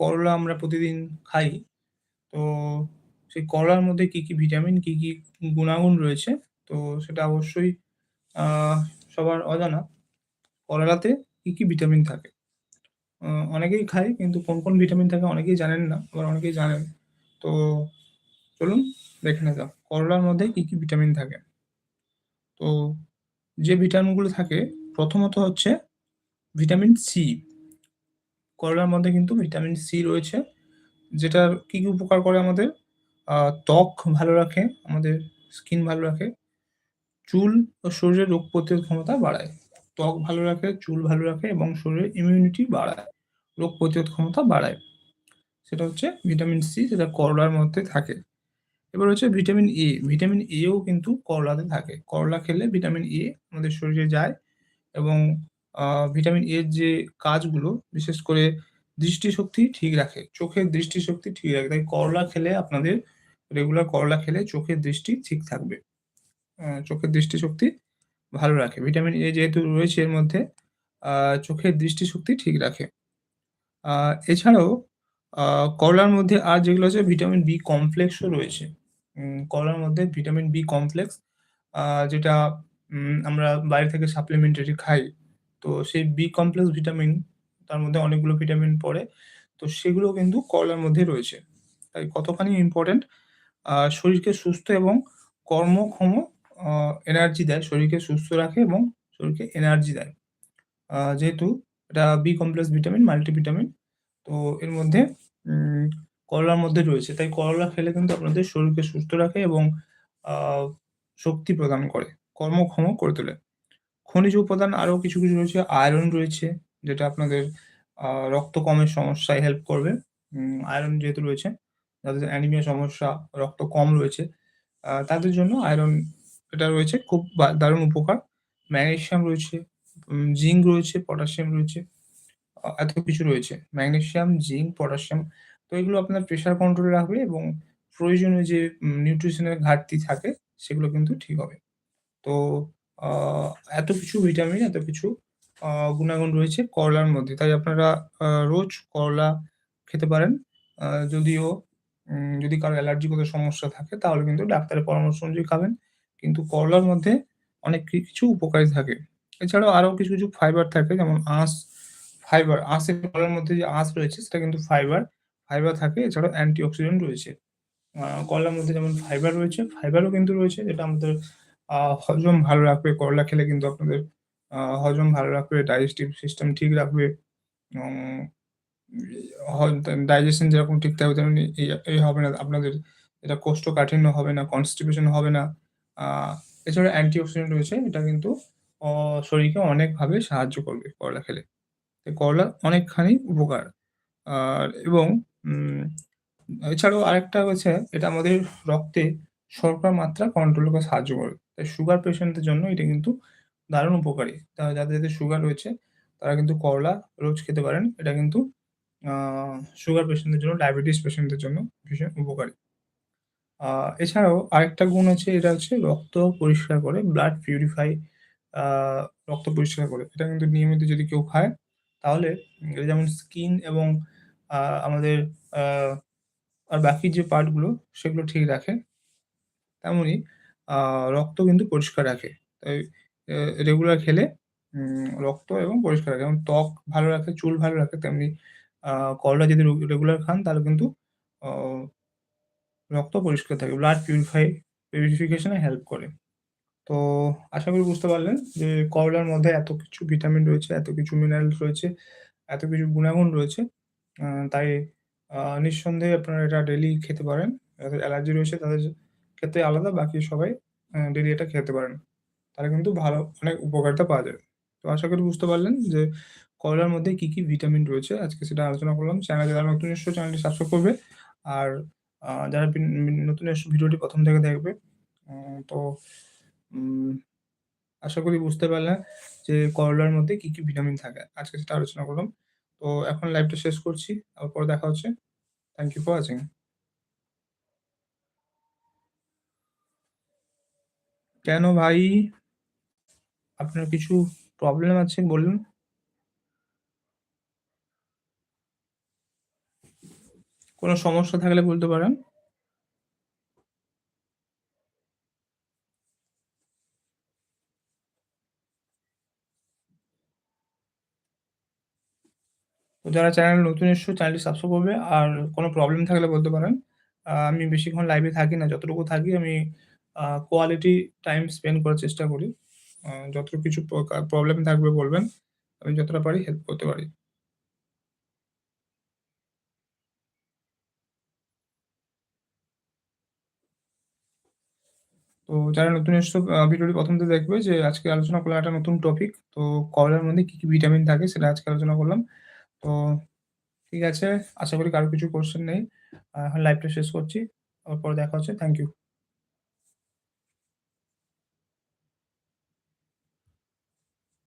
করলা আমরা প্রতিদিন খাই। তো সেই করলার মধ্যে কি, কি ভিটামিন, কি, কি গুণাগুণ রয়েছে তো সেটা অবশ্যই সবার অজানা। করলাতে কি, কি ভিটামিন থাকে। অনেকেই খায় কিন্তু কোন, কোন ভিটামিন থাকে অনেকেই জানেন না। আবার অনেকেই জানেন। তো চলুন দেখে নেওয়া যাক। করলার মধ্যে কি, কি ভিটামিন থাকে। তো যে ভিটামিনগুলো থাকে প্রথমত হচ্ছে ভিটামিন সি। করলার মধ্যে কিন্তু ভিটামিন সি রয়েছে। যেটার কি, কি উপকার করে আমাদের? ত্বক ভালো রাখে, আমাদের স্কিন ভালো রাখে। চুল ও শরীরের রোগ প্রতিরোধ ক্ষমতা বাড়ায়। ত্বক ভালো রাখে, চুল ভালো রাখে এবং শরীরের ইমিউনিটি বাড়ায়। রোগ প্রতিরোধ ক্ষমতা বাড়ায়। সেটা হচ্ছে ভিটামিন সি যেটা করলার মধ্যে থাকে। এবার হচ্ছে ভিটামিন এ। ভিটামিন এও কিন্তু করলাতে থাকে। করলা খেলে ভিটামিন এ আমাদের শরীরে যায় এবং ভিটামিন এর যে কাজগুলো, বিশেষ করে দৃষ্টিশক্তি ঠিক রাখে। চোখের দৃষ্টিশক্তি ঠিক রাখে। তাই করলা খেলে আপনাদের রেগুলার করলা খেলে চোখের দৃষ্টি ঠিক থাকবে। চোখের দৃষ্টিশক্তি ভালো রাখে। ভিটামিন এ যেহেতু রয়েছে এর মধ্যে চোখের দৃষ্টিশক্তি ঠিক রাখে। এছাড়াও করলার মধ্যে আর যেগুলো আছে, ভিটামিন বি কমপ্লেক্সও রয়েছে। করলার মধ্যে ভিটামিন বি কমপ্লেক্স যেটা আমরা বাইরে থেকে সাপ্লিমেন্টারি খাই। তো সেই বি কমপ্লেক্স ভিটামিন তার মধ্যে অনেকগুলো ভিটামিন পড়ে। তো সেগুলো কিন্তু করলার মধ্যে রয়েছে। তাই কতখানি ইম্পোর্টেন্ট শরীরকে সুস্থ এবং কর্মক্ষম এনার্জি দেয়। শরীরকে সুস্থ রাখে এবং শরীরকে এনার্জি দেয়। যেহেতু এটা বি কমপ্লেক্স ভিটামিন, মাল্টিভিটামিন। তো এর মধ্যে করলার মধ্যে রয়েছে। তাই করলা খেলে কিন্তু আপনাদের শরীরকে সুস্থ রাখে এবং শক্তি প্রদান করে। কর্মক্ষম করে তোলে। খনিজ উপাদান আরও কিছু, কিছু রয়েছে। আয়রন রয়েছে যেটা আপনাদের রক্ত কমের সমস্যায় হেল্প করবে। আয়রন যেহেতু রয়েছে, যাদের অ্যানিমিয়া সমস্যা, রক্ত কম রয়েছে তাদের জন্য আয়রন এটা রয়েছে খুব দারুণ উপকার। ম্যাগনেশিয়াম রয়েছে, জিঙ্ক রয়েছে, পটাশিয়াম রয়েছে। এত কিছু রয়েছে। ম্যাগনেসিয়াম, জিঙ্ক, পটাশিয়াম তো এগুলো আপনার প্রেশার কন্ট্রোলে রাখবে এবং প্রয়োজনীয় যে উম নিউট্রিশন এর ঘাটতি থাকে সেগুলো কিন্তু ঠিক হবে। তো এত কিছু ভিটামিন, এত কিছু গুণাগুণ রয়েছে করলার মধ্যে। তাই আপনারা রোজ করলা খেতে পারেন। যদিও যদি কারও অ্যালার্জিগত সমস্যা থাকে তাহলে কিন্তু ডাক্তারের পরামর্শ অনুযায়ী খাবেন। কিন্তু করলার মধ্যে অনেক কিছু উপকারী থাকে। এছাড়াও আরও কিছু, কিছু ফাইবার থাকে যেমন আঁশ, ফাইবার। আঁশের কলার মধ্যে যে আঁশ রয়েছে সেটা কিন্তু ফাইবার। ফাইবার থাকে এছাড়াও অ্যান্টিঅক্সিডেন্ট রয়েছে। করলার মধ্যে যেমন ফাইবার রয়েছে, ফাইবারও কিন্তু রয়েছে যেটা আমাদের হজম ভালো রাখবে। করলা খেলে কিন্তু আপনাদের হজম ভালো রাখবে, ডাইজেস্টিভ সিস্টেম ঠিক রাখবে ডাইজেশন যেরকম ঠিক থাকবে তেমনি এই হবে না আপনাদের এটা কোষ্ঠকাঠিন্য হবে না, কনস্টিপেশন হবে না। এছাড়া অ্যান্টিঅক্সিডেন্ট রয়েছে। এটা কিন্তু শরীরকে অনেকভাবে সাহায্য করবে করলা খেলে। করলা অনেকখানি উপকার। আর এবং এছাড়াও আরেকটা হচ্ছে এটা আমাদের রক্তে শর্করার মাত্রা কন্ট্রোল করতে সাহায্য করে। তাই সুগার পেশেন্টদের জন্য এটা কিন্তু দারুণ উপকারী। তা যাদের, যাদের সুগার রয়েছে তারা কিন্তু করলা রোজ খেতে পারেন। এটা কিন্তু সুগার পেশেন্টদের জন্য, ডায়াবেটিস পেশেন্টদের জন্য ভীষণ উপকারী। এছাড়াও আরেকটা গুণ আছে এটা হচ্ছে রক্ত পরিষ্কার করে, ব্লাড পিউরিফাই রক্ত পরিষ্কার করে। এটা কিন্তু নিয়মিত যদি কেউ খায় তাহলে যেমন স্কিন এবং আমাদের আর বাকি যে পার্টগুলো সেগুলো ঠিক রাখে। তেমনই রক্ত কিন্তু পরিষ্কার রাখে। তাই রেগুলার খেলে রক্ত এবং পরিষ্কার রাখে। এবং ত্বক ভালো রাখে, চুল ভালো রাখে তেমনি করলা যদি রেগুলার খান তাহলে কিন্তু রক্ত পরিষ্কার থাকে। ব্লাড পিউরিফাই পিউরিফিকেশন হেল্প করে। তো আশা করি বুঝতে পারলেন যে করলার মধ্যে এত কিছু ভিটামিন রয়েছে, এত কিছু মিনারেলস রয়েছে, এত কিছু গুণাগুণ রয়েছে। তাই নিঃসন্দেহে আপনারা এটা ডেলি খেতে পারেন। যাদের অ্যালার্জি রয়েছে তাদের ক্ষেত্রে আলাদা, বাকি সবাই আ ডেইলি এটা খেতে পারেন। তাহলে কিন্তু ভালো অনেক উপকারিতা পাওয়া যাবে। তো আশা করি বুঝতে পারলেন যে করলার মধ্যে কি, কি ভিটামিন রয়েছে। আজকে সেটা আলোচনা করলাম। চ্যানেলে যারা নতুন এসেছ চ্যানেলটি সাবস্ক্রাইব করবে। আর যারা নতুন এসেছ ভিডিওটি প্রথম থেকে দেখবে। তো আশা করি বুঝতে পারলেন যে করলার মধ্যে কি, কি ভিটামিন থাকে। আজকে সেটা আলোচনা করলাম। তো এখন লাইভটা শেষ করছি। আবার পরে দেখা হচ্ছে। Thank you for watching. কেন ভাই? আপনার কিছু প্রবলেম আছে বলুন? কোনো সমস্যা থাকলে বলতে পারেন। যারা চ্যানেল নতুন এসছো চ্যানেলটি সাবস্ক্রাইব করবে। আর কোনো প্রবলেম থাকলে বলতে পারেন। আমি বেশিক্ষণ লাইভে থাকি না। যতটুকু থাকি আমি কোয়ালিটি টাইম স্পেন্ড করার চেষ্টা করি। যত কিছু প্রবলেম থাকবে বলবেন। আমি যতটা পারি হেল্প করতে পারি। তো যারা নতুন এসছো ভিডিওটি ১ম থেকে দেখবে যে আজকে আলোচনা করলাম একটা নতুন টপিক। তো করলার মধ্যে কি, কি ভিটামিন থাকে সেটা আজকে আলোচনা করলাম। তো ঠিক আছে। আশা করি কারও কিছু কোশ্চেন নেই। লাইভটা শেষ করছি। আবার পরে দেখা হচ্ছে। Thank you.